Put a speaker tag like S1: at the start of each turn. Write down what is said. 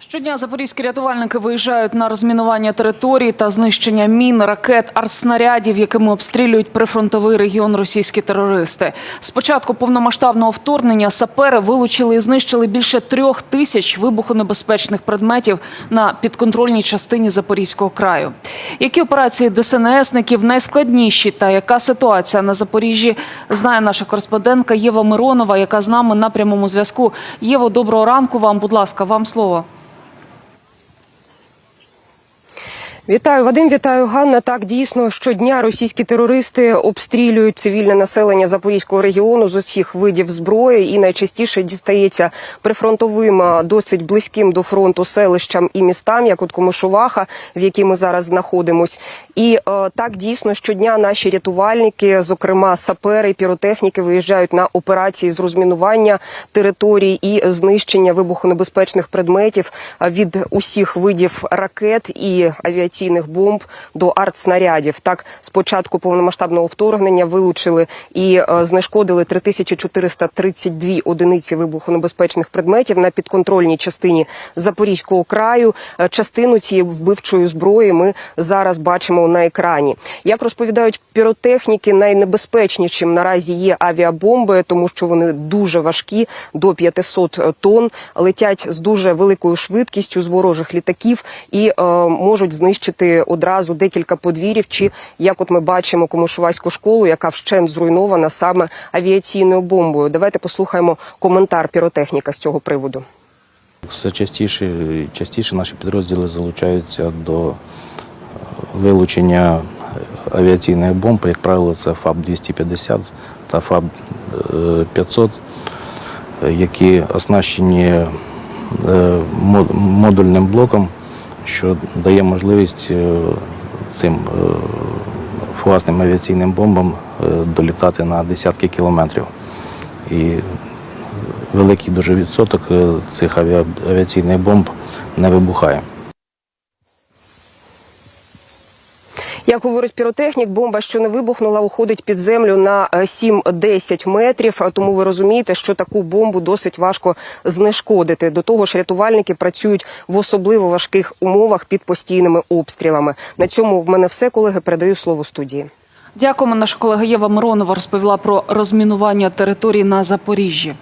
S1: Щодня запорізькі рятувальники виїжджають на розмінування територій та знищення мін, ракет, артснарядів, якими обстрілюють прифронтовий регіон російські терористи. З початку повномасштабного вторгнення сапери вилучили і знищили більше трьох тисяч вибухонебезпечних предметів на підконтрольній частині Запорізького краю. Які операції ДСНСників найскладніші та яка ситуація на Запоріжжі, знає наша кореспондентка Єва Миронова, яка з нами на прямому зв'язку. Єво, доброго ранку вам. Будь ласка, вам слово.
S2: Вітаю, Вадим, вітаю, Ганна. Так, дійсно, щодня російські терористи обстрілюють цивільне населення Запорізького регіону з усіх видів зброї і найчастіше дістається прифронтовим, досить близьким до фронту селищам і містам, як от Комишуваха, в якій ми зараз знаходимось. І е, так дійсно щодня наші рятувальники, зокрема сапери, піротехніки, виїжджають на операції з розмінування територій і знищення вибухонебезпечних предметів від усіх видів ракет і авіаційних бомб до артснарядів. Так, з початку повномасштабного вторгнення вилучили і е, знешкодили 3432 одиниці вибухонебезпечних предметів на підконтрольній частині Запорізького краю. Е, Частину цієї вбивчої зброї ми зараз бачимо на екрані. Як розповідають піротехніки, найнебезпечнішим наразі є авіабомби, тому що вони дуже важкі, до 500 тонн, летять з дуже великою швидкістю з ворожих літаків і е, можуть знищити одразу декілька подвір'їв. Чи як от ми бачимо комушувайську школу, яка вщент зруйнована саме авіаційною бомбою. Давайте послухаємо коментар піротехніка з цього приводу.
S3: Все частіше частіше наші підрозділи залучаються до е, вилучення авіаційних бомб. Як правило, це ФАБ-250 та ФАБ-500, е, які оснащені е, модульним блоком, що дає можливість е, цим е, фугасним авіаційним бомбам е, долітати на десятки кілометрів. І великий дуже відсоток цих авіаційних бомб не вибухає.
S2: Як говорить піротехнік, бомба, що не вибухнула, уходить під землю на е, 7-10 метрів. Тому ви розумієте, що таку бомбу досить важко знешкодити. До того ж, рятувальники працюють в особливо важких умовах під постійними обстрілами. На цьому в мене все, колеги. Передаю слово студії.
S1: Дякуємо. Наша колега Єва Миронова розповіла про розмінування територій на Запоріжжі.